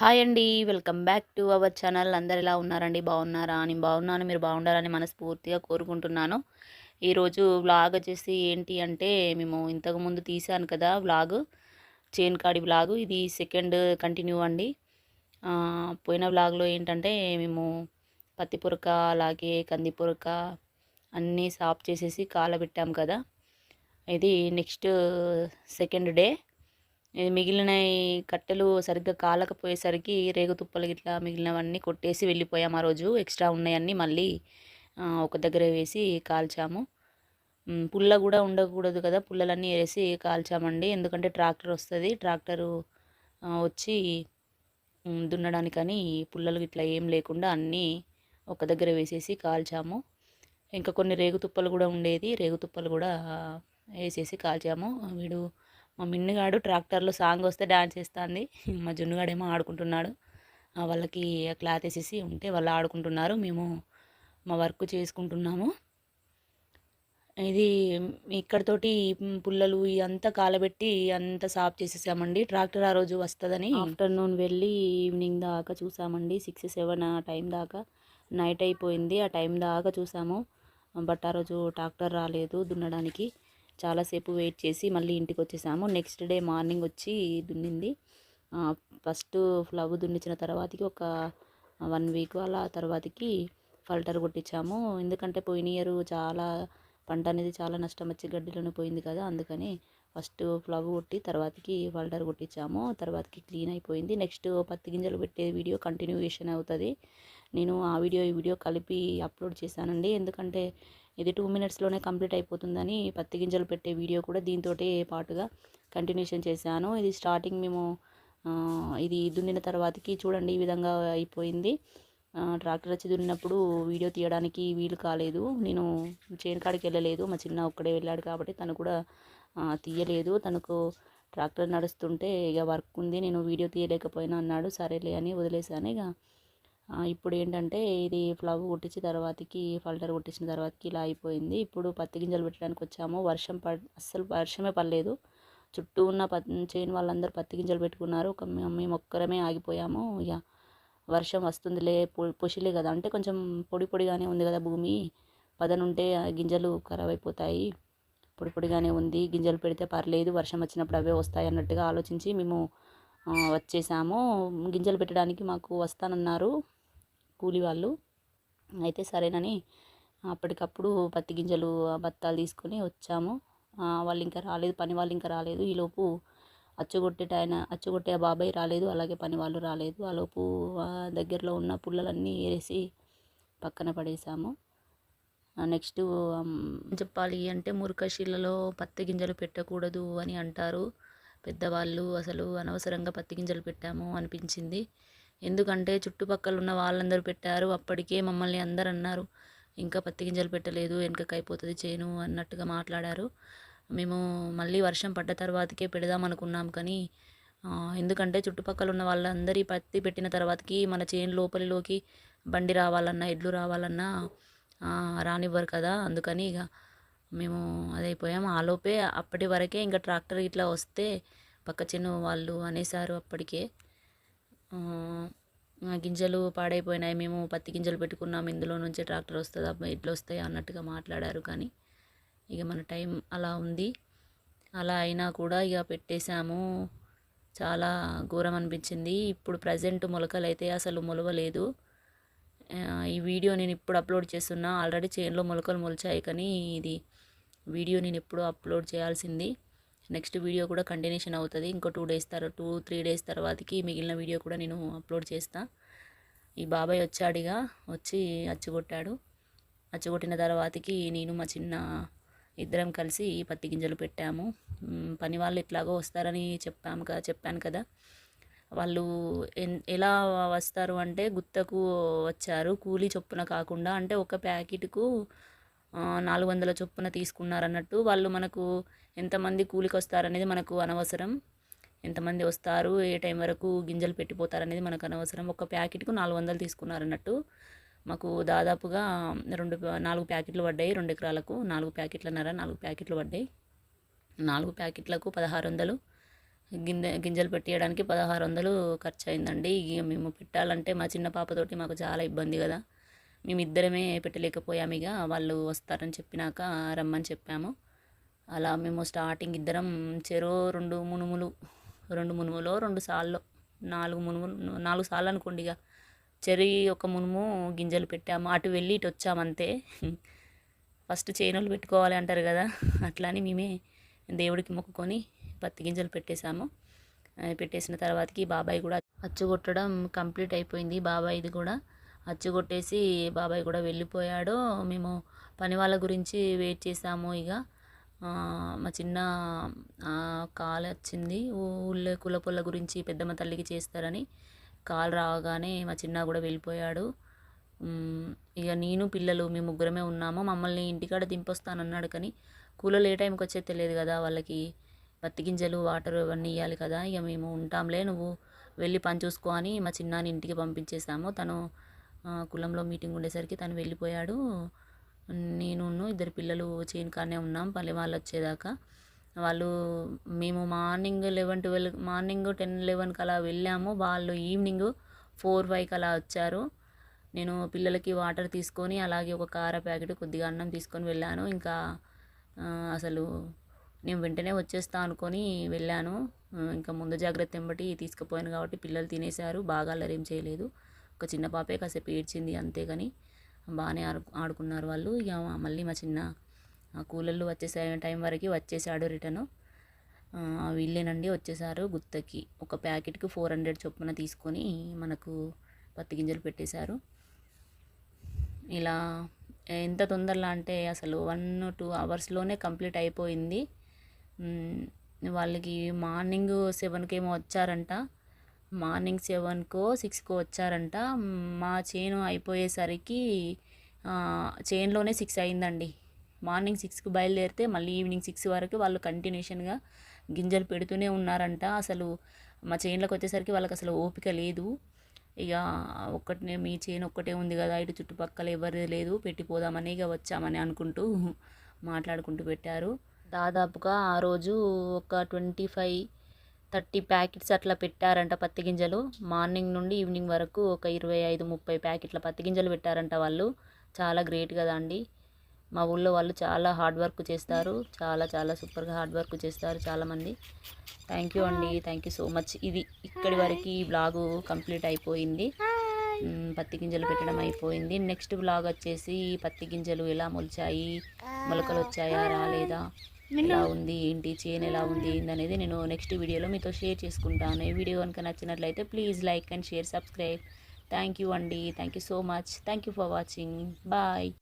Hi అండి welcome back to our channel. అందరు ఎలా ఉన్నారండి? బాగున్నారా? నేను బాగున్నాను. మీరు బాగుండాలని మనస్ఫూర్తిగా కోరుకుంటున్నాను. ఈరోజు వ్లాగ్ వచ్చేసి ఏంటి అంటే మేము ఇంతకుముందు తీసాను కదా వ్లాగ్ చేన్ కాడి వ్లాగ్. ఇది సెకండ్ కంటిన్యూ అండి. పోయిన వ్లాగ్లో ఏంటంటే మేము పత్తి పురక అలాగే కంది పురక అన్నీ సాఫ్ చేసేసి కాలబెట్టాం కదా. ఇది నెక్స్ట్ సెకండ్ డే. ఇది మిగిలిన కట్టెలు సరిగ్గా కాలకపోయేసరికి రేగుతుప్పలు ఇట్లా మిగిలినవన్నీ కొట్టేసి వెళ్ళిపోయాము ఆ రోజు. ఎక్స్ట్రా ఉన్నాయన్నీ మళ్ళీ ఒక దగ్గర వేసి కాల్చాము. పుల్ల కూడా ఉండకూడదు కదా పుల్లలన్నీ వేసి కాల్చామండి. ఎందుకంటే ట్రాక్టర్ వస్తుంది ట్రాక్టరు వచ్చి దున్నడానికని పుల్లలు ఇట్లా ఏం లేకుండా అన్నీ ఒక దగ్గర వేసేసి కాల్చాము. ఇంకా కొన్ని రేగుతుప్పలు కూడా ఉండేది రేగుతుప్పలు కూడా వేసేసి కాల్చాము. వీడు మా మిన్నుగాడు ట్రాక్టర్లో సాంగ్ వస్తే డాన్స్ చేస్తుంది. మా జున్నుగాడేమో ఆడుకుంటున్నాడు. ఆ, వాళ్ళకి క్లాత్ వేసేసి ఉంటే వాళ్ళు ఆడుకుంటున్నారు. మేము మా వర్క్ చేసుకుంటున్నాము. ఇది ఇక్కడతోటి పుల్లలు ఇదంతా కాలబెట్టి అంతా సాఫ్ చేసేసామండి. ట్రాక్టర్ ఆ రోజు వస్తుందని ఆఫ్టర్నూన్ వెళ్ళి ఈవినింగ్ దాకా చూసామండి. సిక్స్ సెవెన్ ఆ టైం దాకా నైట్ అయిపోయింది. ఆ టైం దాకా చూసాము. బట్ ఆ రోజు ట్రాక్టర్ రాలేదు దున్నడానికి. చాలాసేపు వెయిట్ చేసి మళ్ళీ ఇంటికి వచ్చేసాము నెక్స్ట్ డే మార్నింగ్ వచ్చి దున్నింది. ఫస్ట్ ఫ్లవ్ దున్నించిన తర్వాతకి ఒక వన్ వీక్ అలా తర్వాతకి ఫల్టర్ కొట్టించాము. ఎందుకంటే పోయిన ఇయర్ చాలా పంట అనేది చాలా నష్టం వచ్చి గడ్డిలోనే పోయింది కదా అందుకని ఫస్ట్ ఫ్లవ్ కొట్టి తర్వాతకి ఫల్టర్ కొట్టించాము. తర్వాతకి క్లీన్ అయిపోయింది. నెక్స్ట్ పత్తి గింజలు పెట్టే వీడియో కంటిన్యూయేషన్ అవుతుంది. నేను ఆ వీడియో ఈ వీడియో కలిపి అప్లోడ్ చేశానండి. ఎందుకంటే ఇది టూ మినిట్స్లోనే కంప్లీట్ అయిపోతుందని పత్తి గింజలు పెట్టే వీడియో కూడా దీంతో పాటుగా కంటిన్యూషన్ చేశాను. ఇది స్టార్టింగ్ మేము ఇది దున్నిన తర్వాతకి చూడండి ఈ విధంగా అయిపోయింది. ట్రాక్టర్ వచ్చి దున్నినప్పుడు వీడియో తీయడానికి వీలు కాలేదు. నేను చేను కాడికి వెళ్ళలేదు. మా చిన్న ఒక్కడే వెళ్ళాడు కాబట్టి తను కూడా తీయలేదు. తనకు ట్రాక్టర్ నడుస్తుంటే ఇక వర్క్ ఉంది. నేను వీడియో తీయలేకపోయినా అన్నాడు. సరేలే అని వదిలేసాను ఇక ఇప్పుడు ఏంటంటే ఇది ఫ్లవ్ కొట్టించిన తర్వాతకి ఫల్టర్ కుట్టించిన తర్వాతకి ఇలా అయిపోయింది. ఇప్పుడు పత్తి గింజలు పెట్టడానికి వచ్చాము. వర్షం పడ్ అస్సలు వర్షమే పడలేదు. చుట్టూ ఉన్న పత్ చేయని వాళ్ళందరూ పత్తి గింజలు పెట్టుకున్నారు. ఒక మేము ఒక్కరమే ఆగిపోయాము. ఇక వర్షం వస్తుందిలే పొ- పొషిలే కదా. అంటే కొంచెం పొడి పొడిగానే ఉంది కదా భూమి. పదనుంటే ఆ గింజలు ఖరాబ్ అయిపోతాయి. పొడి పొడిగానే ఉంది. గింజలు పెడితే పర్లేదు వర్షం వచ్చినప్పుడు అవే వస్తాయి అన్నట్టుగా ఆలోచించి మేము వచ్చేసాము. గింజలు పెట్టడానికి మాకు వస్తానన్నారు కూలి వాళ్ళు. అయితే సరేనని అప్పటికప్పుడు పత్తి గింజలు బత్తాలు తీసుకొని వచ్చాము. వాళ్ళు ఇంకా రాలేదు పని వాళ్ళు ఇంకా రాలేదు. ఈలోపు అచ్చగొట్టే ఆయన అచ్చగొట్టే ఆ బాబాయ్ రాలేదు అలాగే పని వాళ్ళు రాలేదు. ఆలోపు లోపు దగ్గరలో ఉన్న పుల్లలన్నీ ఏరేసి పక్కన పడేసాము. నెక్స్ట్ చెప్పాలి అంటే మురకశిలలో పత్తి గింజలు పెట్టకూడదు అని అంటారు. పెద్దవాళ్ళు అసలు అనవసరంగా పత్తి గింజలు పెట్టాము అనిపించింది. ఎందుకంటే చుట్టుపక్కల ఉన్న వాళ్ళందరూ పెట్టారు. అప్పటికే మమ్మల్ని అందరు అన్నారు ఇంకా పత్తి గింజలు పెట్టలేదు వెనకకి అయిపోతుంది చేను అన్నట్టుగా మాట్లాడారు. మేము మళ్ళీ వర్షం పడ్డ తర్వాతకే పెడదాం అనుకున్నాం కానీ ఎందుకంటే చుట్టుపక్కల ఉన్న వాళ్ళందరి పత్తి పెట్టిన తర్వాతకి మన చేను లోపలిలోకి బండి రావాలన్నా ఎడ్లు రావాలన్నా రానివ్వరు కదా. అందుకని ఇక మేము అదైపోయాము ఆలోపే అప్పటి వరకే ఇంకా ట్రాక్టర్ ఇట్లా వస్తే పక్క చిన్న వాళ్ళు అనేసారు అప్పటికే. గింజలు పాడైపోయినాయి. మేము పత్తి గింజలు పెట్టుకున్నాం. ఇందులో నుంచి ట్రాక్టర్ వస్తుందా ఇట్లా వస్తాయి అన్నట్టుగా మాట్లాడారు కానీ ఇక మన టైం అలా ఉంది. అలా అయినా కూడా ఇక పెట్టేశాము. చాలా ఘోరం అనిపించింది. ఇప్పుడు ప్రజెంట్ మొలకలు అయితే అసలు మొలవలేదు. ఈ వీడియో నేను ఇప్పుడు అప్లోడ్ చేస్తున్నా. ఆల్రెడీ చేనులో మొలకలు మొలిచాయి కానీ ఇది వీడియో నేను ఎప్పుడో అప్లోడ్ చేయాల్సింది. నెక్స్ట్ వీడియో కూడా కంటిన్యూషన్ అవుతుంది. ఇంకో టూ డేస్ తర్వాత టూ త్రీ డేస్ తర్వాతకి మిగిలిన వీడియో కూడా నేను అప్లోడ్ చేస్తాను ఈ బాబాయ్ వచ్చాడిగా వచ్చి అచ్చుగొట్టాడు. అచ్చుకొట్టిన తర్వాతకి నేను మా చిన్న ఇద్దరం కలిసి పత్తి గింజలు పెట్టాము. పని వాళ్ళు ఎట్లాగో వస్తారని చెప్పాము కదా చెప్పాను కదా. వాళ్ళు ఎన్ ఎలా వస్తారు అంటే గుత్తకు వచ్చారు. కూలీ చొప్పున కాకుండా అంటే ఒక ప్యాకెట్కు నాలుగు వందల చొప్పున తీసుకున్నారన్నట్టు వాళ్ళు మనకు ఎంతమంది కూలికి వస్తారనేది మనకు అనవసరం. ఎంతమంది వస్తారు ఏ టైం వరకు గింజలు పెట్టిపోతారనేది మనకు అనవసరం. ఒక ప్యాకెట్కు నాలుగు వందలు తీసుకున్నారన్నట్టు మాకు దాదాపుగా రెండు నాలుగు ప్యాకెట్లు పడ్డాయి రెండు ఎకరాలకు. నాలుగు ప్యాకెట్లన్నర నాలుగు ప్యాకెట్లు పడ్డాయి. నాలుగు ప్యాకెట్లకు పదహారు వందలు గింజ గింజలు పెట్టేయడానికి పదహారు వందలు ఖర్చు అయిందండి ఇక మేము పెట్టాలంటే మా చిన్న పాపతోటి మాకు చాలా ఇబ్బంది కదా. మేము ఇద్దరమే పెట్టలేకపోయాము ఇక వాళ్ళు వస్తారని చెప్పినాక రమ్మని చెప్పాము. అలా మేము స్టార్టింగ్ ఇద్దరం చెరో రెండు మునుములు రెండు మునుములో రెండు సార్లు నాలుగు మునుములు నాలుగు సార్లు అనుకోండి ఇక చెరి ఒక మునుము గింజలు పెట్టాము. అటు వెళ్ళి ఇటు వచ్చాము అంతే. ఫస్ట్ చేనులు పెట్టుకోవాలి అంటారు కదా అట్లా అని మేమే దేవుడికి మొక్కుకొని పత్తి గింజలు పెట్టేశాము. పెట్టేసిన తర్వాతకి బాబాయ్ కూడా అచ్చు కొట్టడం కంప్లీట్ అయిపోయింది బాబాయ్ది కూడా. అచ్చు కొట్టేసి బాబాయ్ కూడా వెళ్ళిపోయాడు. మేము పని వాళ్ళ గురించి వెయిట్ చేసాము ఇక. మా చిన్న కాలు కాల్ వచ్చింది. ఊళ్ళో కులపొల్ల గురించి పెద్దమ్మ తల్లికి చేస్తారని కాల్ రాగానే మా చిన్న కూడా వెళ్ళిపోయాడు. ఇక నేను పిల్లలు మేము ముగ్గురమే ఉన్నాము. మమ్మల్ని ఇంటికాడ దింపొస్తానన్నాడు కానీ కూలలు ఏ టైంకి వచ్చే తెలియదు కదా వాళ్ళకి. పత్తి గింజలు వాటర్ ఇవన్నీ ఇవ్వాలి కదా. ఇక మేము ఉంటాంలే నువ్వు వెళ్ళి పని చూసుకో అని మా చిన్నాని ఇంటికి పంపించేసాము. తను కులంలో మీటింగ్ ఉండేసరికి తను వెళ్ళిపోయాడు. నేను ఇద్దరు పిల్లలు చేను కానే ఉన్నాం. పల్లె వాళ్ళు వచ్చేదాకా వాళ్ళు మేము morning eleven twelve morning ten లెవెన్కి అలా వెళ్ళాము. వాళ్ళు ఈవినింగ్ ఫోర్ ఫైవ్కి అలా వచ్చారు. నేను పిల్లలకి వాటర్ తీసుకొని అలాగే ఒక కార ప్యాకెట్ కొద్దిగా అన్నం తీసుకొని వెళ్ళాను. ఇంకా అసలు నేను వెంటనే వచ్చేస్తా అనుకొని వెళ్ళాను. ఇంకా ముందు జాగ్రత్త ఎంబటి తీసుకుపోయాను కాబట్టి పిల్లలు తినేశారు. బాగా అల్లరేం చేయలేదు. ఒక చిన్న పాపే కాసేపు ఏడ్చింది అంతేగాని బాగానే ఆడు ఆడుకున్నారు వాళ్ళు. ఇక మళ్ళీ మా చిన్న ఆ కూలర్లు వచ్చేసే టైం వరకు వచ్చేసాడు రిటర్న్ వీళ్ళేనండి వచ్చేసారు గుత్తకి. ఒక ప్యాకెట్కి ఫోర్ హండ్రెడ్ చొప్పున తీసుకొని మనకు పత్తి గింజలు పెట్టేశారు. ఇలా ఎంత తొందరలో అంటే అసలు వన్ టూ అవర్స్లోనే కంప్లీట్ అయిపోయింది. వాళ్ళకి మార్నింగ్ సెవెన్కి ఏమో వచ్చారంట. మార్నింగ్ సెవెన్కో సిక్స్కో వచ్చారంట. మా చేను అయిపోయేసరికి ఆ, చేనులోనే సిక్స్ అయిందండి. మార్నింగ్ సిక్స్కి బయలుదేరితే మళ్ళీ ఈవినింగ్ సిక్స్ వరకు వాళ్ళు కంటిన్యూషన్గా గింజలు పెడుతూనే ఉన్నారంట. అసలు మా చేనులోకి వచ్చేసరికి వాళ్ళకి అసలు ఓపిక లేదు. ఇక ఒక్కటినే మీ చేను ఒక్కటే ఉంది కదా ఇటు చుట్టుపక్కల ఎవరిది లేదు పెట్టిపోదామని ఇక వచ్చామని అనుకుంటూ మాట్లాడుకుంటూ పెట్టారు. దాదాపుగా ఆ రోజు ఒక ట్వంటీ ఫైవ్ థర్టీ ప్యాకెట్స్ అట్లా పెట్టారంట పత్తి గింజలు. మార్నింగ్ నుండి ఈవినింగ్ వరకు ఒక ఇరవై ఐదు ముప్పై ప్యాకెట్ల పత్తి గింజలు పెట్టారంట వాళ్ళు. చాలా గ్రేట్ కదా అండి. మా ఊళ్ళో వాళ్ళు చాలా హార్డ్ వర్క్ చేస్తారు. చాలా చాలా సూపర్గా హార్డ్ వర్క్ చేస్తారు చాలామంది థ్యాంక్ యూ అండి. Thank you so much. ఇది ఇక్కడి వరకు ఈ బ్లాగు కంప్లీట్ అయిపోయింది. పత్తి గింజలు పెట్టడం అయిపోయింది. నెక్స్ట్ బ్లాగ్ వచ్చేసి పత్తి గింజలు ఎలా మొలిచాయి మొలకలు వచ్చాయా రాలేదా? ఎలా ఉంది? ఏంటి? చేను ఎలా ఉంది? ఏందనేది నేను నెక్స్ట్ వీడియోలో మీతో షేర్ చేసుకుంటాను. ఈ వీడియో కనుక నచ్చినట్లయితే please like and share subscribe thank you అండి. Thank you so much thank you for watching bye